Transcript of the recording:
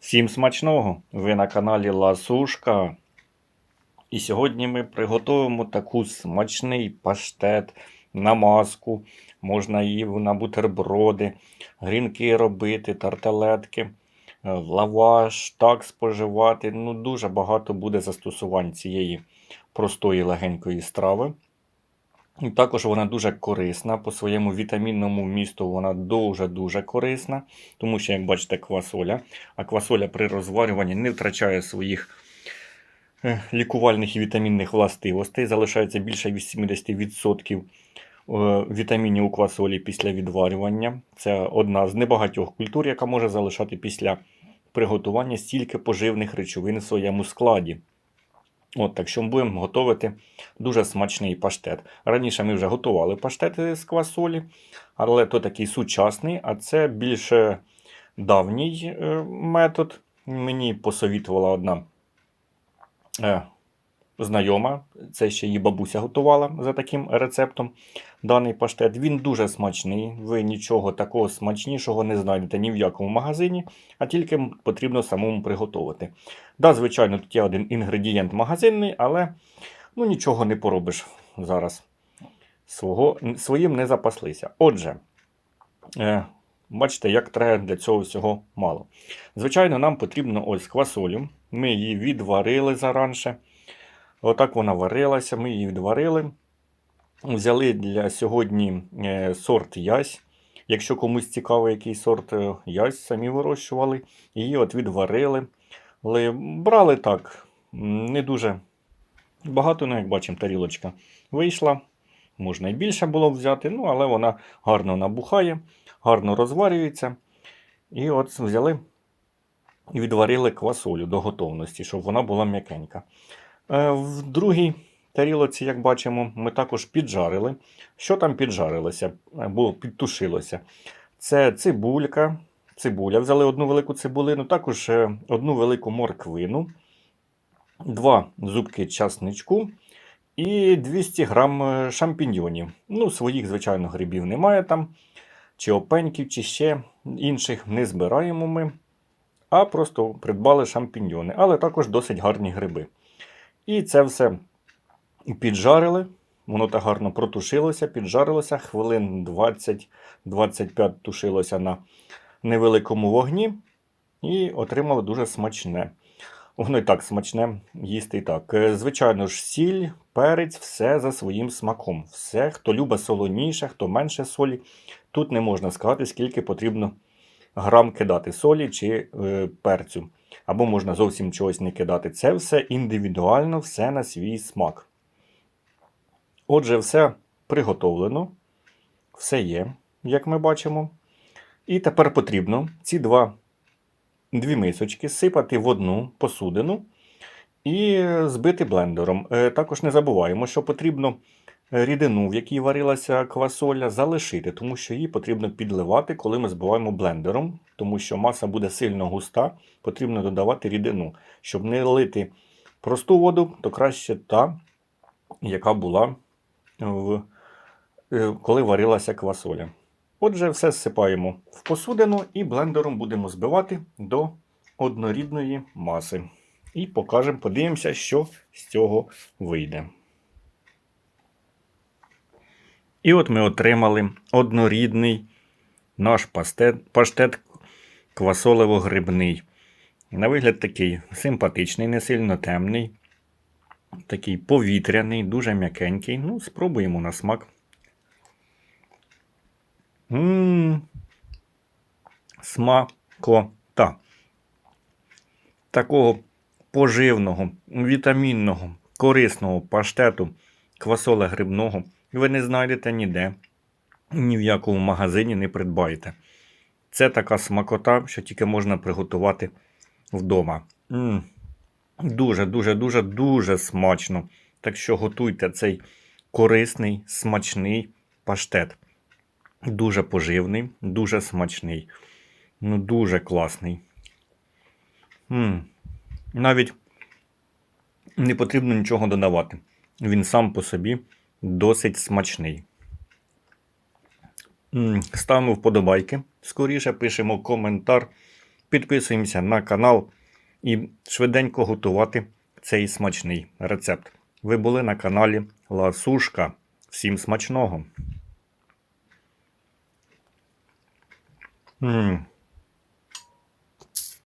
Всім смачного! Ви на каналі Ласушка. І сьогодні ми приготуємо таку смачний паштет на маску. Можна її на бутерброди, грінки робити, тарталетки, е, лаваш, так споживати. Ну, дуже багато буде застосувань цієї простої легенької страви. Також вона дуже корисна по своєму вітамінному вмісту. Вона дуже-дуже корисна, тому що, як бачите, квасоля. А квасоля при розварюванні не втрачає своїх е, лікувальних і вітамінних властивостей. Залишається більше 80% е, вітамінів у квасолі після відварювання. Це одна з небагатьох культур, яка може залишати після приготування стільки поживних речовин в своєму складі. От, так що ми будемо готувати дуже смачний паштет. Раніше ми вже готували паштети з квасолі, але то такий сучасний, а це більше давній е, метод. Мені посовітувала одна е, знайома, це ще її бабуся готувала за таким рецептом. Даний паштет. Він дуже смачний. Ви нічого такого смачнішого не знайдете ні в якому магазині, а тільки потрібно самому приготувати. Да, звичайно, тут є один інгредієнт магазинний, але ну, нічого не поробиш зараз. Свого, своїм не запаслися. Отже, е, бачите, як треба для цього всього мало. Звичайно, нам потрібно ось квасолю. Ми її відварили заранше. Отак вона варилася, ми її відварили. Взяли для сьогодні е, сорт ясь. Якщо комусь цікавий, який сорт е, ясь, самі вирощували. Її от відварили. Але брали так, не дуже багато, ну, як бачимо, тарілочка вийшла. Можна і більше було взяти, ну, але вона гарно набухає, гарно розварюється. І от взяли і відварили квасолю до готовності, щоб вона була м'якенька. Е, В другій тарілоці, як бачимо, ми також піджарили. Що там піджарилося або підтушилося? Це цибулька, цибуля. Взяли одну велику цибулину, також е, одну велику морквину, два зубки часничку і 200 грам е, шампіньйонів. Ну, своїх, звичайно, грибів немає там, чи опеньків, чи ще інших не збираємо ми, а просто придбали шампіньйони, але також досить гарні гриби. І це все піджарили. Воно так гарно протушилося, піджарилося, хвилин 20-25 тушилося на невеликому вогні і отримали дуже смачне. Воно і так смачне їсти і так. Е, Звичайно ж, сіль, перець, все за своїм смаком. Все, хто любить солоніше, хто менше солі. Тут не можна сказати, скільки потрібно грам кидати солі чи е, перцю. Або можна зовсім чогось не кидати. Це все індивідуально, все на свій смак. Отже, все приготовлено, все є, як ми бачимо. І тепер потрібно ці два, дві мисочки сипати в одну посудину і збити блендером. Е, Також не забуваємо, що потрібно рідину, в якій варилася квасоля, залишити, тому що її потрібно підливати, коли ми збиваємо блендером, тому що маса буде сильно густа, потрібно додавати рідину. Щоб не лити просту воду, то краще та, яка була в, е, коли варилася квасоля. Отже, все зсипаємо в посудину і блендером будемо збивати до однорідної маси. І покажемо, подивимося, що з цього вийде. І от ми отримали однорідний наш пастет, паштет квасолево-грибний. На вигляд такий симпатичний, не сильно темний, такий повітряний, дуже м'якенький. Ну, спробуємо на смак. Ммм, смакота. Такого поживного, вітамінного, корисного паштету квасоля грибного ви не знайдете ніде, ні в якому магазині не придбаєте. Це така смакота, що тільки можна приготувати вдома. Дуже, дуже, дуже, дуже смачно. Так що готуйте цей корисний, смачний паштет. Дуже поживний, дуже смачний. Ну, дуже класний. М-м. Навіть не потрібно нічого додавати. Він сам по собі досить смачний. Ставимо вподобайки. Скоріше пишемо коментар. підписуємося на канал і швиденько готувати цей смачний рецепт. Ви були на каналі Ласушка. Всім смачного! м